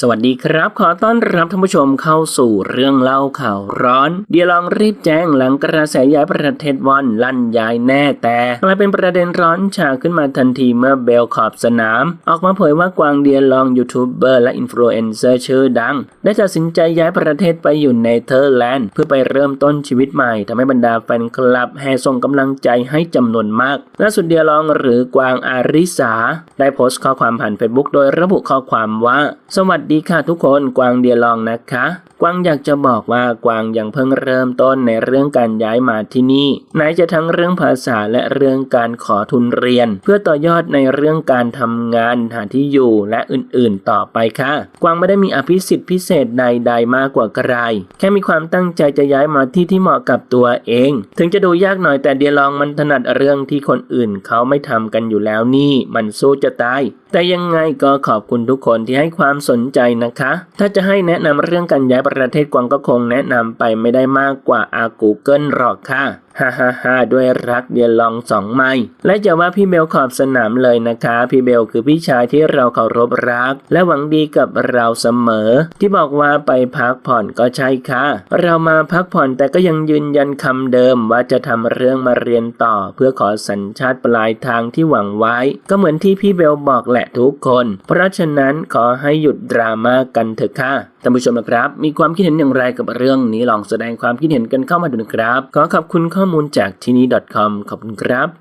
สวัสดีครับ ขอต้อนรับท่านผู้ชมเข้าสู่เรื่องเล่าข่าวร้อน เดี๋ยวลองรีบแจ้งหลังกระแสย้ายประเทศวอนลั่นย้ายแน่แต่กลายเป็นประเด็นร้อนฉาขึ้นมาทันทีเมื่อเบลขอบสนาม ออกมาเผยว่ากวางเดียลองยูทูบเบอร์และอินฟลูเอนเซอร์ชื่อดัง ได้ตัดสินใจย้ายประเทศไปอยู่เนเธอร์แลนด์ เพื่อไปเริ่มต้นชีวิตใหม่ทำให้บรรดาแฟนคลับแห่ส่งกำลังใจให้จำนวนมากล่าสุดเดียลองหรือกวางอาริสาได้โพสต์ข้อความผ่านเฟซบุ๊กโดยระบุข้อความว่าสวัสดีดีค่ะทุกคน กวางเดียลองนะคะ กวางอยากจะบอกว่ากวางยังเพิ่งเริ่มต้นในเรื่องการย้ายมาที่นี่ไหนจะทั้งเรื่องภาษาและเรื่องการขอทุนเรียน เพื่อต่อยอดในเรื่องการทำงานหาที่อยู่และอื่นๆต่อไปค่ะ กวางไม่ได้มีอภิสิทธิ์พิเศษใด ๆ มากกว่าใคร แค่มีความตั้งใจจะย้ายมาที่ที่เหมาะกับตัวเอง ถึงจะดูยากหน่อยแต่เดียลองมันถนัดเรื่องที่คนอื่นเขาไม่ทำกันอยู่แล้วนี่ มันสู้จะตายแต่ยังไงก็ขอบคุณทุกคนที่ให้ความสนใจนะคะ ถ้าจะให้แนะนำเรื่องการย้ายประเทศกวางก็คงแนะนำไปไม่ได้มากกว่าอากูเกิลหรอกค่ะ ฮ่าฮ่าฮ่าด้วยรักเดียลองสองไม้และจะว่าพี่เบลขอบสนามเลยนะคะ พี่เบลคือพี่ชายที่เราเคารพรัก และหวังดีกับเราเสมอ ที่บอกว่าไปพักผ่อนก็ใช่ค่ะ เรามาพักผ่อนแต่ก็ยังยืนยันคำเดิมว่าจะทำเรื่องมาเรียนต่อ เพื่อขอสัญชาติปลายทางที่หวังไว้ ก็เหมือนที่พี่เบลบอกแหละทุกคน เพราะฉะนั้นขอให้หยุดดราม่ากกันเถอะค่ะท่านผู้ชมนะครับ มีความคิดเห็นอย่างไรกับเรื่องนี้ลองแสดงความคิดเห็นกันเข้ามาดูนะครับ ขอขอบคุณข้อมูลจากที่นี้ .com ขอบคุณครับ